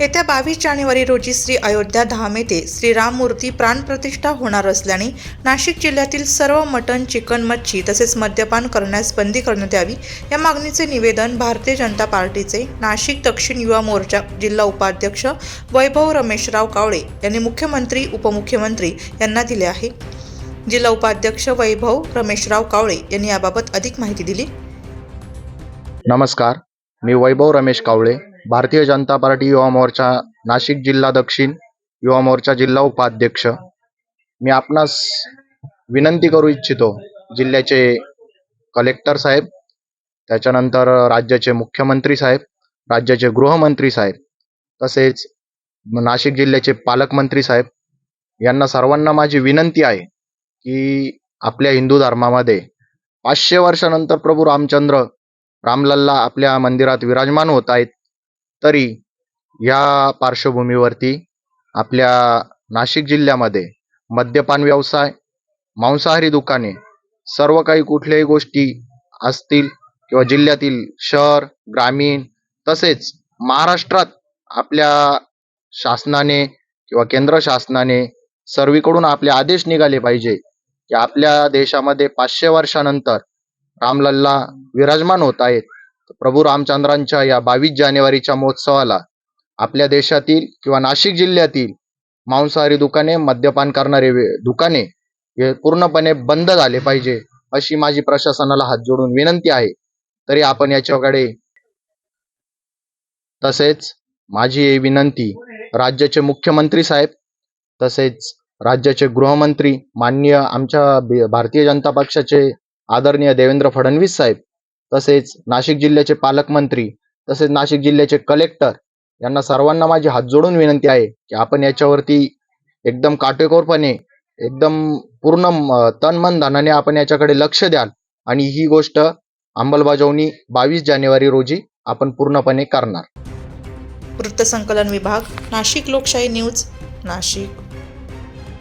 येत्या बावीस जानेवारी रोजी श्री अयोध्या धाम येथे श्रीराममूर्ती प्राणप्रतिष्ठा होणार असल्याने नाशिक जिल्ह्यातील सर्व मटण चिकन मच्छी तसेच मद्यपान करण्यास बंदी करण्यात यावी या मागणीचे निवेदन भारतीय जनता पार्टीचे नाशिक दक्षिण युवा मोर्चा जिल्हा उपाध्यक्ष वैभव रमेशराव कावळे यांनी मुख्यमंत्री उपमुख्यमंत्री यांना दिले आहे. जिल्हा उपाध्यक्ष वैभव रमेशराव कावळे यांनी याबाबत अधिक माहिती दिली. नमस्कार मी वैभव रमेश कावळे भारतीय जनता पार्टी युवा मोर्चा नाशिक जिल्हा दक्षिण युवा मोर्चा जिल्हा उपाध्यक्ष. मी आपणास विनंती करू इच्छितो जिल्ह्याचे कलेक्टर साहेब त्याच्यानंतर राज्याचे मुख्यमंत्री साहेब राज्याचे गृहमंत्री साहेब तसेच नाशिक जिल्ह्याचे पालकमंत्री साहेब यांना सर्वांना माझी विनंती आहे की आपल्या हिंदू धर्मामध्ये पाचशे वर्षानंतर प्रभू रामचंद्र रामलल्ला आपल्या मंदिरात विराजमान होत आहेत तरी या पार्श्वभूमीवरती आपल्या नाशिक जिल्ह्यामध्ये मद्यपान व्यवसाय मांसाहारी दुकाने सर्व काही कुठल्याही गोष्टी असतील किंवा जिल्ह्यातील शहर ग्रामीण तसेच महाराष्ट्रात आपल्या शासनाने किंवा केंद्र शासनाने सर्वीकडून आपले आदेश निघाले पाहिजे की आपल्या देशामध्ये पाचशे वर्षानंतर रामलल्ला विराजमान होत आहेत. प्रभू रामचंद्रांच्या या बावीस जानेवारीच्या महोत्सवाला आपल्या देशातील किंवा नाशिक जिल्ह्यातील मांसाहारी दुकाने मद्यपान करणारे दुकाने हे पूर्णपणे बंद झाले पाहिजे अशी माझी प्रशासनाला हात जोडून विनंती आहे. तरी आपण याच्याकडे तसेच माझी ही विनंती राज्याचे मुख्यमंत्री साहेब तसेच राज्याचे गृहमंत्री माननीय आमच्या भारतीय जनता पक्षाचे आदरणीय देवेंद्र फडणवीस साहेब तसेच नाशिक जिल्ह्याचे पालकमंत्री तसेच नाशिक जिल्ह्याचे कलेक्टर यांना सर्वांना माझी हात जोडून विनंती आहे की आपण याच्यावरती एकदम काटेकोरपणे एकदम पूर्ण तन मन धनाने आपण याच्याकडे लक्ष द्याल. आणि ही गोष्ट अंमलबजावणी बावीस जानेवारी रोजी आपण पूर्णपणे करणार. वृत्तसंकलन विभाग नाशिक लोकशाही न्यूज नाशिक.